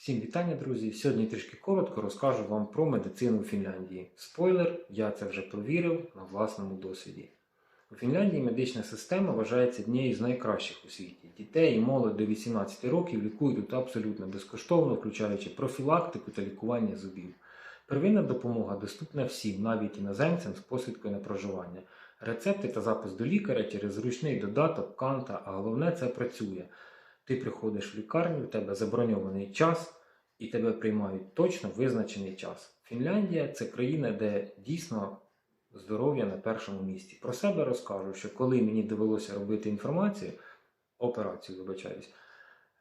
Всім вітання, друзі! Сьогодні трішки коротко розкажу вам про медицину у Фінляндії. Спойлер, я це вже провірив на власному досвіді. У Фінляндії медична система вважається однією з найкращих у світі. Дітей і молодь до 18 років лікують тут абсолютно безкоштовно, включаючи профілактику та лікування зубів. Первинна допомога доступна всім, навіть іноземцям з посвідкою на проживання. Рецепти та запис до лікаря через зручний додаток, канта, а головне це працює. Ти приходиш в лікарню, у тебе заброньований час, і тебе приймають точно визначений час. Фінляндія це країна, де дійсно здоров'я на першому місці. Про себе розкажу, що коли мені довелося робити інформацію, операцію, вибачаюсь,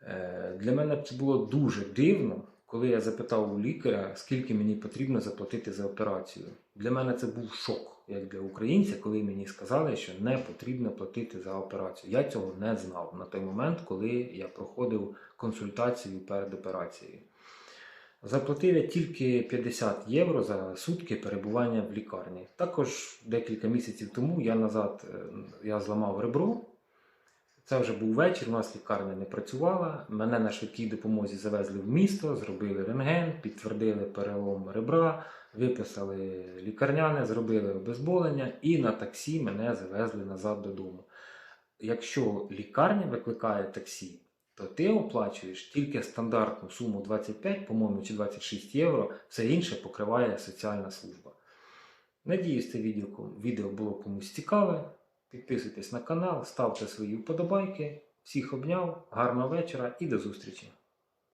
е, для мене це було дуже дивно, коли я запитав у лікаря, скільки мені потрібно заплатити за операцію. Для мене це був шок, як для українця, коли мені сказали, що не потрібно платити за операцію. Я цього не знав на той момент, коли я проходив консультацію перед операцією. Заплатив я тільки 50 євро за сутки перебування в лікарні. Також декілька місяців тому я назад е, я зламав ребро. Це вже був вечір, у нас лікарня не працювала. Мене на швидкій допомозі завезли в місто, зробили рентген, підтвердили перелом ребра, виписали лікарняне, зробили обезболення і на таксі мене завезли назад додому. Якщо лікарня викликає таксі, то ти оплачуєш тільки стандартну суму 25, по-моєму, чи 26 євро, все інше покриває соціальна служба. Надіюсь, це відео, було комусь цікаве. Підписуйтесь на канал, ставте свої вподобайки. Всіх обняв, гарного вечора і до зустрічі!